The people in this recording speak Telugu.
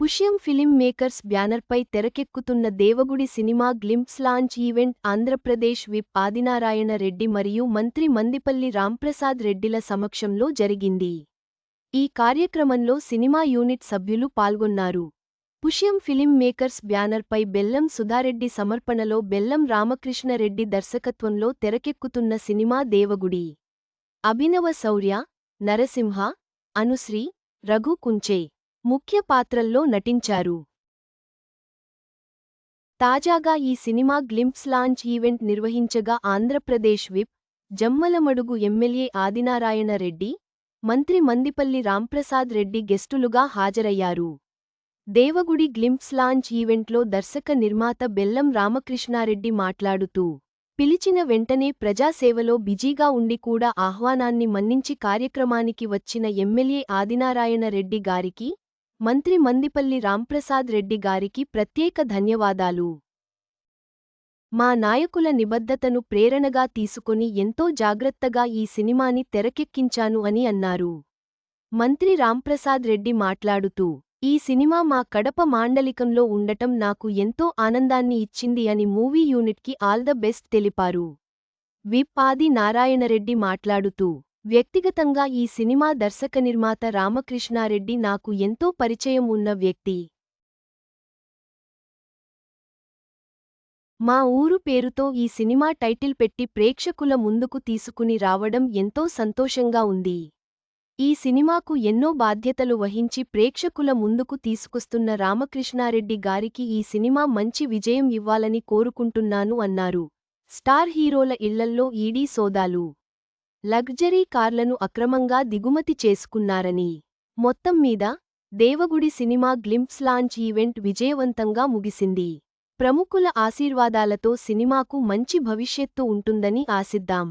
పుష్యం ఫిలిం మేకర్స్ బ్యానర్పై తెరకెక్కుతున్న Devagudi cinema glimpse launch event Andhra Pradesh whip Adinarayana Reddy మరియు మంత్రి మందిపల్లి రాంప్రసాద్ రెడ్డిల సమక్షంలో జరిగింది. ఈ కార్యక్రమంలో సినిమా యూనిట్ సభ్యులు పాల్గొన్నారు. పుష్యం ఫిలిం మేకర్స్ బ్యానర్పై బెల్లం సుధారెడ్డి సమర్పణలో బెల్లం రామకృష్ణరెడ్డి దర్శకత్వంలో తెరకెక్కుతున్న సినిమా దేవగుడి. అభినవ శౌర్య నరసింహ అనుశ్రీ రఘు కుంచే. ముఖ్య పాత్రల్లో నటించారు. తాజాగా ఈ సినిమా గ్లింప్స్ లాంచ్ ఈవెంట్ నిర్వహించగా ఆంధ్రప్రదేశ్ విప్ జమ్మలమడుగు ఎమ్మెల్యే ఆదినారాయణ రెడ్డి మంత్రి మందిపల్లి రాంప్రసాద్ రెడ్డి గెస్టులుగా హాజరయ్యారు. దేవగుడి గ్లింప్స్ లాంచ్ ఈవెంట్లో దర్శక నిర్మాత బెల్లం రామకృష్ణారెడ్డి మాట్లాడుతూ పిలిచిన వెంటనే ప్రజాసేవలో బిజీగా ఉండి కూడా ఆహ్వానాన్ని మన్నించి కార్యక్రమానికి వచ్చిన ఎమ్మెల్యే ఆదినారాయణ రెడ్డి గారికి మంత్రి మందిపల్లి రాంప్రసాద్ రెడ్డి గారికి ప్రత్యేక ధన్యవాదాలు. మా నాయకుల నిబద్ధతను ప్రేరణగా తీసుకుని ఎంతో జాగ్రత్తగా ఈ సినిమాని తెరకెక్కించాను అని అన్నారు. మంత్రి రాంప్రసాద్ రెడ్డి మాట్లాడుతూ ఈ సినిమా మా కడప మాండలికంలో ఉండటం నాకు ఎంతో ఆనందాన్ని ఇచ్చింది అని మూవీ యూనిట్కి ఆల్ ద బెస్ట్ తెలిపారు. విప్ ఆది నారాయణరెడ్డి మాట్లాడుతూ వ్యక్తిగతంగా ఈ సినిమా దర్శక నిర్మాత రామకృష్ణారెడ్డి నాకు ఎంతో పరిచయం ఉన్న వ్యక్తి. మా ఊరు పేరుతో ఈ సినిమా టైటిల్ పెట్టి ప్రేక్షకుల ముందుకు తీసుకుని రావడం ఎంతో సంతోషంగా ఉంది. ఈ సినిమాకు ఎన్నో బాధ్యతలు వహించి ప్రేక్షకుల ముందుకు తీసుకొస్తున్న రామకృష్ణారెడ్డి గారికి ఈ సినిమా మంచి విజయం ఇవ్వాలని కోరుకుంటున్నాను అన్నారు. స్టార్ హీరోల ఇళ్ళల్లో ఈడీ సోదాలు. లగ్జరీ కార్లను అక్రమంగా దిగుమతి చేసుకున్నారని. మొత్తం మీద Devagudi cinema glimpse launch event విజయవంతంగా ముగిసింది. ప్రముఖుల ఆశీర్వాదాలతో సినిమాకు మంచి భవిష్యత్తు ఉంటుందని ఆశిద్దాం.